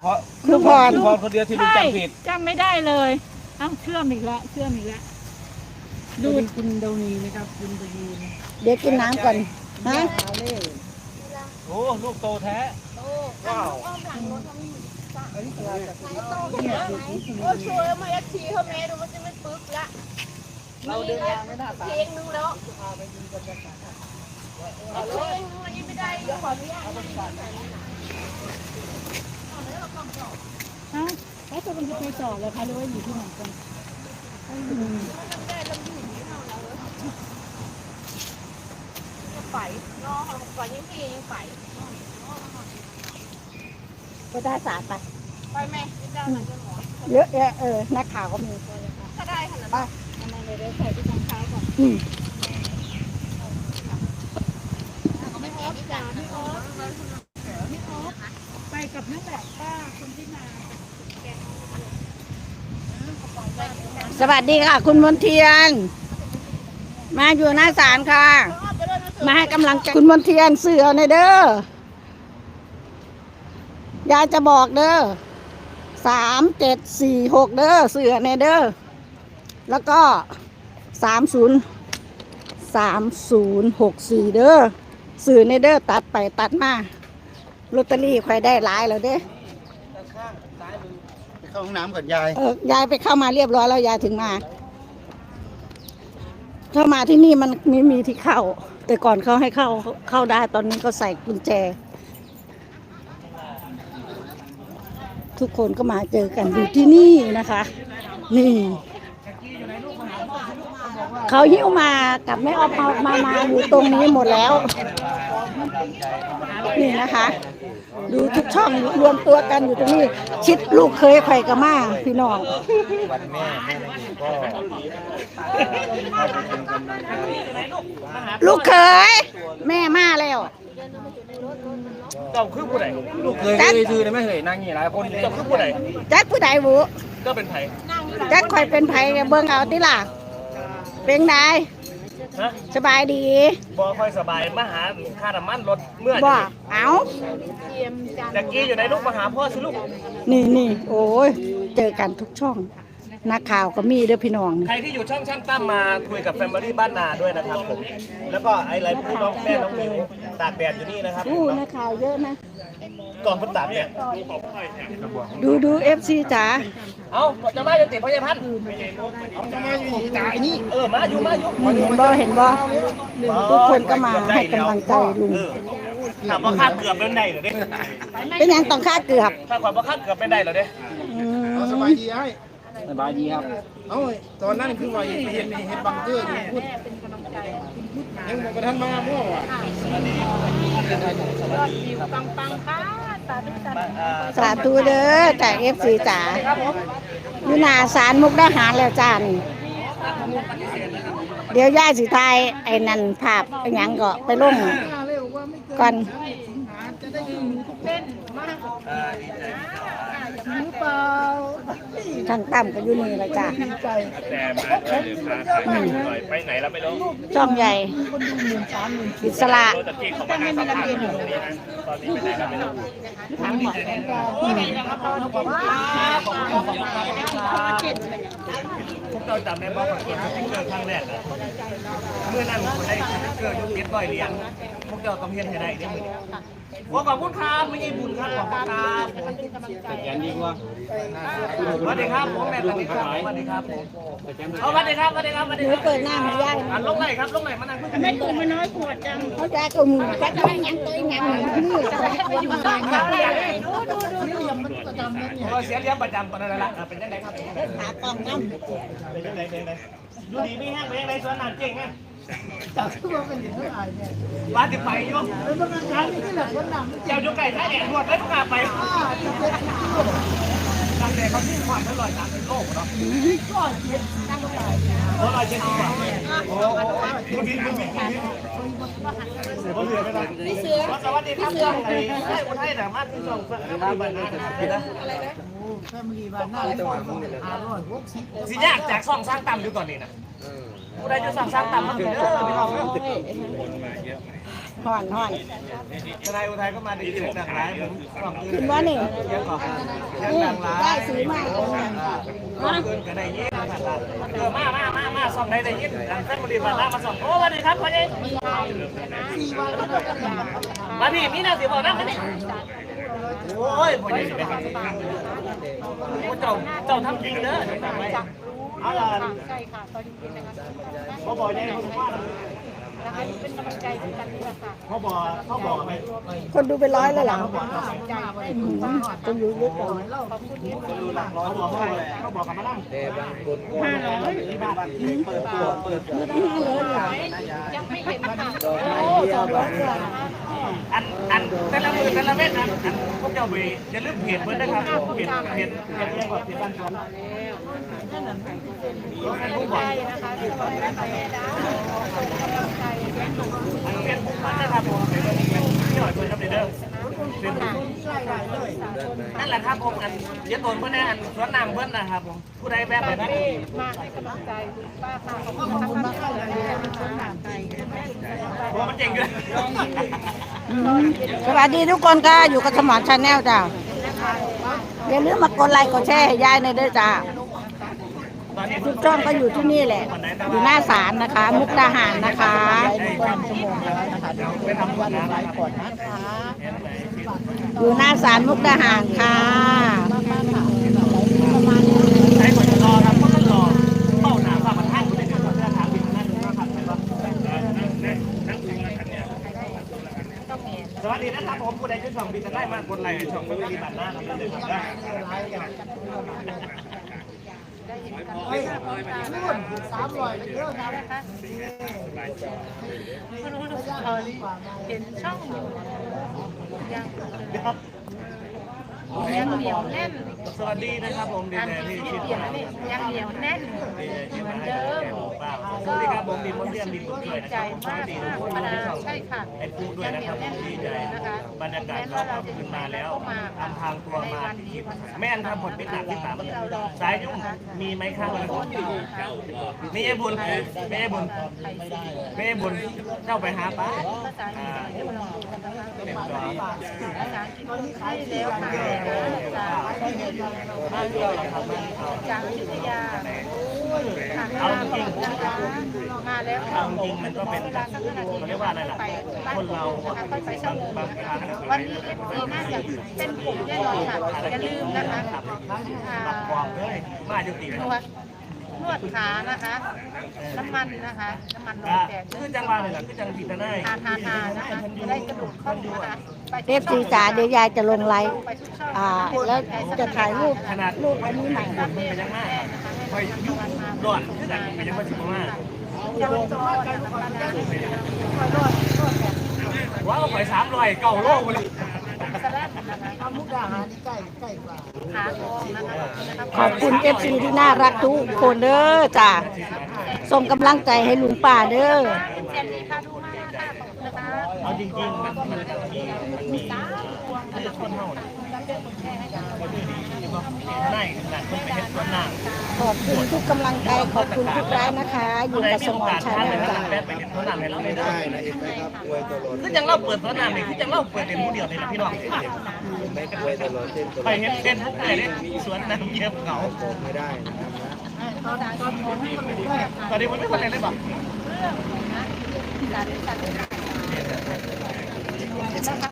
เพราะคือพรคือพรคนเดียวที่ลุงใช่จำผิด จำไม่ได้เลยเอ้าเชื่อมอีกแล้วเชื่อมอีกแล้วดูคุณดาวนีนะครับ คุณดาวนีเดี๋ยวกินน้ำก่อนฮะโอ้ลูกโตแท้ ว้าวโอ้ช่วยมาแอคทีเขาแม่ดูมันจะไม่ปึกละเราเดินทางไม่น่าสาเพลงนึงแล้วเอาเพลงนึงมันยังไม่ได้เดี๋ยวขออนุญาต เอ้าแล้วจะมันจะไปต่อเลยคะหรือว่าอยู่ที่ไหนกันไปนอของก่อนยังพี่ยังไปก็ได้สาดไป ไปแม่ยินดีหน่อยหมอเยอะแยะเออนักข่าวก็มีถ้าได้ขนาดนั้นทำไมเลยเดี๋ยวใส่ที่รองเท้าก่อน อืม ไม่พอจ้าพี่ออส ไปกับนั่นแหละป้าคนที่มา สวัสดีค่ะ คุณมนเทียน มาอยู่หน้าศาลค่ะ มาให้กำลังใจคุณมนเทียนเสือในเด้อยายจะบอกเด้อสามเจ็ดสี่หกเด้อเสือในเด้อแล้วก็สามศูนย์สามศูนย์หกสี่เด้อสื่อในเด้อตัดไปตัดมาลอตเตอรี่ใครได้หลายแล้วเด้ไป เข้าห้องน้ำก่อนยาย เออยายไปเข้ามาเรียบร้อยแล้วยายถึงมา เข้ามาที่นี่มันไม่มีที่เข้า แต่ก่อนเขาให้เข้าเข้าได้ตอนนี้ก็ใส่กุญแจ ทุกคนก็มาเจอกันอยู่ที่นี่นะคะ นี่เขาหิ้วมากับแม่ออฟมามามาอยู่ตรงนี้หมดแล้ว นี่นะคะ ดูทุกช่องรวมตัวกันอยู่ตรงนี้ ชิดลูกเคยไข่กระมาพี่น้องวันแม่แม่นาดีก็ลูกเคย แม่มาแล้วเจ้าคือผู้ใดลูกเคยเคยซื้อได้ไหมเฮ้ยนางนี่หลายคนเลยเจ้าคือผู้ใดแจ็คผู้ใดบุเจ้าเป็นไผแจ็คคอยเป็นไผเบิ่งเอาติล่ะเป็นได ฮะสบายดีบ่ค่อยสบายมาหาค่าน้ำมันรถเมื่อบ่เอาตะกี้อยู่ในลูกมาหาพ่อสิลูกนี่นี่โอ้ยเจอกันทุกช่องนักข่าวก็มีเด้อพี่น้อง ใครที่อยู่ช่องช่างตั้มมาคุยกับแฟมิลี่บ้านนาด้วยนะครับผมแล้วก็ไอ้ไรผู้น้องแม่น้องมิวตากแดดอยู่นี่นะครับอู้นักข่าวเยอะนะ กองคนตากแดดดูดูเอฟซีจ๋าเอ้าจะมาจะติดพยาพันธ์จะมาอยู่ตายนี่เออมาอยู่มาอยู่เห็นบ่เห็นบ่ทุกคนก็มาให้กำลังใจลุงเออถามว่าค่าเกือบเป็นได้เหรอเด้เป็นหยังต้องค่าเกือบถ้าความว่าค่าเกือบเป็นได้เหรอเด้อืมสบายดีไอ้สบายดีครับ เอ้าตอนนั้นคือว่าเห็นเห็นเห็นบังเกอร์อยู่พูด ยังบอกกับท่านมาพ่อว่ะปังปังค่ะตาดุตาสาธุเด้อจากเอฟซีจ๋าอยู่หน้าศาลมุกดาหารแล้วจ้านี่เดี๋ยวย่าสิทายไอ้นั่นภาพไอ้หยังก็ไปลงก่อน ทางต่ำก็อยู่นี่แหละจ้าแต่มาด้วยหรือพาใครไปหน่อยไปไหนแล้วไม่รู้ช่องใหญ่อิสระโรตะกี้เขามานั่งสัมภาษณ์อยู่ตรงนี้นะตอนนี้ไปไหนแล้วไม่รู้พวกเราจำได้บ้างว่าคนที่เกิดครั้งแรกอะเมื่อนั้นคนได้เกิดยุคเก็บบ่อยเลี้ยง พวกเรากำเพียนให้ได้ได้มือขอขอบคุณครับไม่ใช่บุญครับขอบคุณครับยันดีกว่าสวัสดีครับผมแม่สวัสดีครับสวัสดีครับผมเอาสวัสดีครับสวัสดีครับสวัสหดีนูครับเปิดหน้ามาย่ายอันลงไหนครับลงไหนมานั่งคุยกันไม่ตื่นมาน้อยขวดจังเขาจะกลุ่มจะต้องยังตัวยังมือเราเสียเลี้ยงประจำตอนนั้นละเป็นยังไงครับขากองน้ำเป็นยังไงเป็นยังไงดูดีไม่แห้งเป็นยังไงสวนน้ำเก่งไง จากที่ว่าเป็นอย่างไรเนี่ยบ้านติดไปอยู่แล้วบางครั้งนี่แหละคนหนังเจ้าอยู่ไก่ท่าแดดรวดเลยทุกอาไปตั้งแต่เขาที่ความอร่อยตามเป็นโลกเนาะโอ้ร้อยเจ็ดสิบบาทโอ้ดูดีดูดีเสือเสือไม่ได้เสือสวัสดีครับเสือไอ้ไอ้อุทัยแต่มาที่สองบ้านบ้านนะแฟมิลีบ้านหน้าเลยอร่อยพวกสิยากจากซองสร้างต่ำอยู่ก่อนนี่นะผู้ใดจะสั่งสร้างต่ำมาถึงเด้อพี่น้องเด้อห่อนห่อนทนายอุทัยก็มาดีเสียงดังร้ายผมฟังคืกินว่านี่งก่อนเสียงนี่ดังร้ายได้สีมา กฟังคืนได้ยินนะครับเออมามามามาส่องได้ได้ยินดังเส้นบุรีบาลามาส่องโอ้วันดีครับพ่อเองมาพี่มีแนวสิบอกนะมาดิโอ้ยพ่อเองเจ้าเจ้าทำจริงเด้อ เอาล่ะใช่ค่ะตอนนี้นะคะเขาบอกยังไงเขาว่านะคะเป็นกำลังใจให้กันนี่แหละค่ะเขาบอกเขาบอกไหมคนดูเป็นร้อยเลยเหรอใจอืมคนอยู่เยอะกว่าขอบคุณที่ดีเขาบอกเขาเขาบอกกับมานั่งแต่บางคนห้าร้อยที่บ้านเปิดตัวเปิดตัวไม่ได้ห้าร้อยเหรอยังไม่เห็นค่ะโอ้สองร้อยกว่า อันอันแต่ละมือแต่ละเม็ดนะอันพวกเจ้าไปอย่าลืมเพจเพิ่นนะครับเพจเพจเพจเรียกว่าเพจบ้านชนเป็นผู้บอกนะคะ นั่นแหละครับผมอันเดี๋ยวตนเพื่อนอันสวนน้ำเพื่อนนะครับผมผู้ใดแบบไปนั้นมาให้กำลังใจคุณป้าค่ะขอบคุณมากๆเลยนะคะใจโอ้มันเจ๋งเลยสวัสดีทุกคนค่ะอยู่กับสมอนชาแนลจ้าอย่าลืมมากดไลค์กดแชร์ให้ยายในเด้อจ้า ตอนนี้ทุกช่องก็อยู่ที่นี่แหละ อยู่หน้าศาลนะคะ มุกดาหารนะคะไปทำวันอะไรก่อนนะอยู่หน้าศาลมุกดาหารค่ะใช้คนรอครับเพราะมันรอเป้าหนาความมันท่านอยู่ในเดือนเดือนทางบินนั่นนะครับใช่ปะสวัสดีนะครับผมผู้ใดที่ช่องบินจะได้มากกดไลค์ช่องไม่มีบัตรหน้าครับเลยค รับได้สามร้อยไปเยอะครับเห็นช่องอยู่ยังยังเหนียวแน่นสวัสดีนะครับผมดีอันใจที่ที่ที่คิดเปลี่ยนมาแล้วนี่ยังเหนียวแน่นดีใจที่มาให้สวัสดีครับผมดิมมนเรียนดิมบุญช่วยดีนะใจครับมากดีมากทุกธรรมคนดาที่ช่องใช่ค่ะไอ้ปูด้วยยังนะเหนีคยรัวบแน่นดีใจนะคะบรรยากาศเราก็ขึ้นมาแล้วทำทางตัวมาที่แม่นครับผลเป็นหนักที่สามสายยุ่งมีไหมข้างเลยมีไอ้บุญมีไอ้บุญมีไอ้บุญเจ้าไปหาป้าภาษาอังกฤษที่เราดูกันนะคะเต็มจอภาษาอังกฤษให้แล้วค่ะจากวิทยาค่ะเอาจริงนะคะมาแล้วเอาจริงมันก็เป็นเขาเรียกว่าอะไรล่ะคนเราค่อยไปบางชั่วโมงบางครั้งวันนี้เอฟซีน่าจะเป็นกลุ่มแน่นอนค่ะอย่าลืมนะคะอ่าบอกเลยมาจุตินวด นวดขานะคะ น้ำมันนะคะ น้ำมันลก็อยแตกคือจังหวะเลยล่ะคือจังผิดนะนายทาทาทานะคะจะได้กระดูกเข้านะคะไปเทปสีจ๋าเดี๋ยวยายจะลงไลฟ์ไปทุกช่องอ่า แล้วจะถ่ายรูปขนาดรูปอันนี้ใหม่มันเป็นยังไงคอยยุ่งร้อนคือกันเป็นยังไงสิบมาจะลงจอจะลงมาได้คอยรอดรอดแบบว้าวไปสามร้อยเก่าโลกเลยสแลม นะคะมุกดาหารนี่ใกล้ใกล้กว่าขาทองนะคะขอบคุณเอฟซีที่น่ารักทุกคนเด้อจ้าส่งกำลังใจให้ลุงป้าเด้อเจนนี่ค่ะดูให้ค่ะขอบคุณนะคะเอาจริงๆมันมันมีมันมีมันจะคนเท่าเนี่ย นายขนาดคนไปเห็นคนน้าขอบคุณทุกกำลังใจขอบคุณทุกไลน์นะคะ อยู่กับสมอนชาแนลจ้าแม่ไปเห็นคนน้าให้เราไม่ได้ได้นะเห็นไหมครับอวยตลอดคือจังเราเปิดสนามนี่คือจังเราเปิดเป็นผู้เดียวเลยนะพี่น้องไม่อวยตลอดเส้นตลไปเห็นเป็นทุกเลยสวนน้ำเยี่ยมเขาไม่ได้นะครับตอนนี้มันไม่คนไหนเลยบอกเรื่องนะ